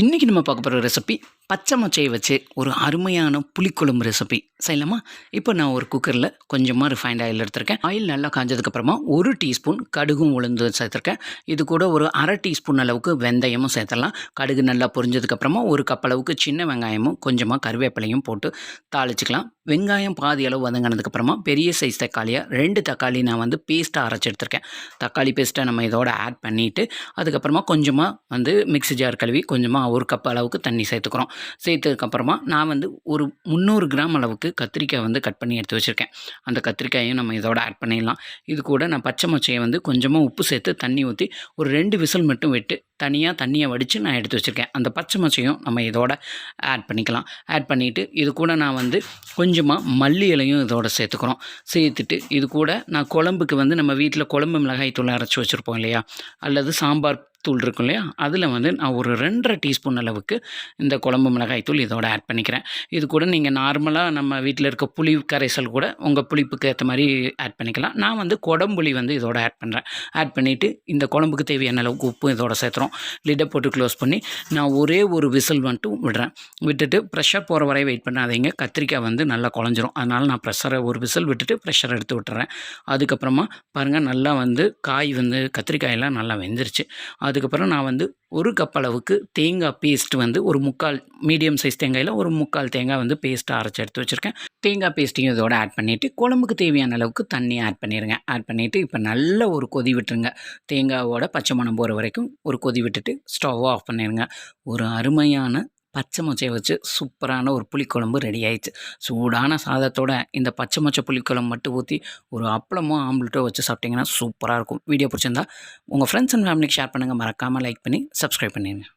இன்றைக்கி நம்ம பார்க்க போகிற ரெசிபி பச்சை மொச்சையை வச்சு ஒரு அருமையான புளிக்குழம்பு ரெசிபி செய்யலாமா இப்போ நான் ஒரு குக்கரில் கொஞ்சமாக ரிஃபைண்ட் ஆயில் எடுத்திருக்கேன். ஆயில் நல்லா காஞ்சதுக்கப்புறமா ஒரு டீஸ்பூன் கடுகும் உளுந்து சேர்த்துருக்கேன். இது கூட ஒரு அரை டீஸ்பூன் அளவுக்கு வெந்தயமும் சேர்த்துடலாம். கடுகு நல்லா பொரிஞ்சதுக்கப்புறமா ஒரு கப் அளவுக்கு சின்ன வெங்காயமும் கொஞ்சமாக கருவேப்பிலையும் போட்டு தாளிச்சிக்கலாம். வெங்காயம் பாதி அளவு வதங்கினதுக்கப்புறமா பெரிய சைஸ் தக்காளியை ரெண்டு தக்காளி நான் வந்து பேஸ்ட்டாக அரைச்சி எடுத்திருக்கேன். தக்காளி பேஸ்ட்டை நம்ம இதோட ஆட் பண்ணிவிட்டு அதுக்கப்புறமா கொஞ்சமாக வந்து மிக்ஸி ஜார் கழுவி கொஞ்சமாக ஒரு கப் அளவுக்கு தண்ணி சேர்த்துக்கிறோம். சேர்த்ததுக்கப்புறமா நான் வந்து ஒரு முந்நூறு கிராம் அளவுக்கு கத்திரிக்காய் வந்து கட் பண்ணி எடுத்து வச்சுருக்கேன். அந்த கத்திரிக்காயையும் நம்ம இதோட ஆட் பண்ணிடலாம். இது கூட நான் பச்சை மொச்சையை வந்து கொஞ்சமாக உப்பு சேர்த்து தண்ணி ஊற்றி ஒரு ரெண்டு விசில் மட்டும் விட்டு தனியாக தண்ணியை வடித்து நான் எடுத்து வச்சுருக்கேன். அந்த பச்சை மொச்சையும் நம்ம இதோட ஆட் பண்ணிக்கலாம். ஆட் பண்ணிவிட்டு இது கூட நான் வந்து கொஞ்சமாக மல்லி இலையும் இதோட சேர்த்துக்கிறோம். சேர்த்துட்டு இது கூட நான் குழம்புக்கு வந்து நம்ம வீட்டில் குழம்பு மிளகாய் தூள் அரைச்சி வச்சுருப்போம் இல்லையா? அல்லது சாம்பார் தூள் இருக்கும் இல்லையா? அதில் வந்து நான் ஒரு ரெண்டரை டீஸ்பூன் அளவுக்கு இந்த குழம்பு மிளகாய் தூள் இதோட ஆட் பண்ணிக்கிறேன். இது கூட நீங்கள் நார்மலாக நம்ம வீட்டில் இருக்க புளி கரைசல் கூட உங்கள் புளிப்புக்கு ஏற்ற மாதிரி ஆட் பண்ணிக்கலாம். நான் வந்து குடம்புளி வந்து இதோட ஆட் பண்ணுறேன் ஆட் பண்ணிவிட்டு இந்த குழம்புக்கு தேவையான அளவுக்கு உப்பு இதோட சேர்த்துறோம். லிட்டை போட்டு க்ளோஸ் பண்ணி நான் ஒரே ஒரு விசில் மட்டும் விடுறேன். விட்டுட்டு ப்ரெஷர் போகிற வரை வெயிட் பண்ணாதீங்க. கத்திரிக்காய் வந்து நல்லா குழஞ்சிரும். அதனால் நான் ப்ரெஷரை ஒரு விசில் விட்டுட்டு ப்ரெஷர் எடுத்து விட்டுறேன். அதுக்கப்புறமா பாருங்கள் நல்லா வந்து காய் வந்து கத்திரிக்காயெல்லாம் நல்லா வெந்துருச்சு. அது அதுக்கப்புறம் நான் வந்து ஒரு கப் அளவுக்கு தேங்காய் பேஸ்ட் வந்து ஒரு முக்கால் மீடியம் சைஸ் தேங்காயில் ஒரு முக்கால் தேங்காய் வந்து பேஸ்ட்டாக அரைச்சி எடுத்து வச்சுருக்கேன். தேங்காய் பேஸ்ட்டையும் இதோட ஆட் பண்ணிவிட்டு குழம்புக்கு தேவையான அளவுக்கு தண்ணி ஆட் பண்ணிடுங்க ஆட் பண்ணிவிட்டு இப்போ நல்ல ஒரு கொதி விட்டுருங்க. தேங்காவோட பச்சை மணம் போகிற வரைக்கும் ஒரு கொதி விட்டுட்டு ஸ்டவ்வை ஆஃப் பண்ணிடுங்க ஒரு அருமையான பச்சை மொச்சையை வச்சு சூப்பரான ஒரு புளிக்குழம்பு ரெடி ஆயிடுச்சு. சூடான சாதத்தோட இந்த பச்சை மொச்சை புளிக்குழம்பு மட்டும் ஊற்றி ஒரு அப்பளமோ ஆம்லெட்டோ வச்சு சாப்பிட்டிங்கன்னா சூப்பராக இருக்கும். வீடியோ பிடிச்சிருந்தா உங்கள் ஃப்ரெண்ட்ஸ் அண்ட் ஃபேமிலிக்கு ஷேர் பண்ணுங்கள் மறக்காமல் லைக் பண்ணி சப்ஸ்கிரைப் பண்ணிடுங்க